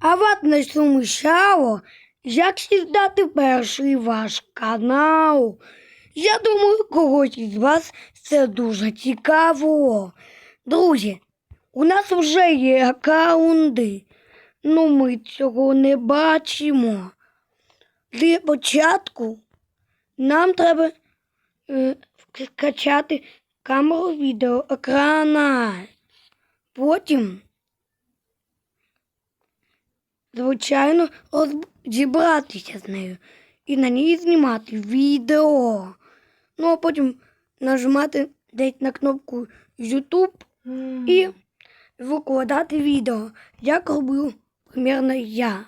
А вас не сумішало, як сіздати перший ваш канал. Я думаю, когось із вас це дуже цікаво. Друзі, у нас вже є аккаунти, ну ми цього не бачимо. Для початку нам треба е, скачати камеру відеоекрана. Потім, звичайно, розібратися з нею і на ній знімати відео. Ну, а потім нажимати десь на кнопку YouTube і викладати відео, як роблю примерно я.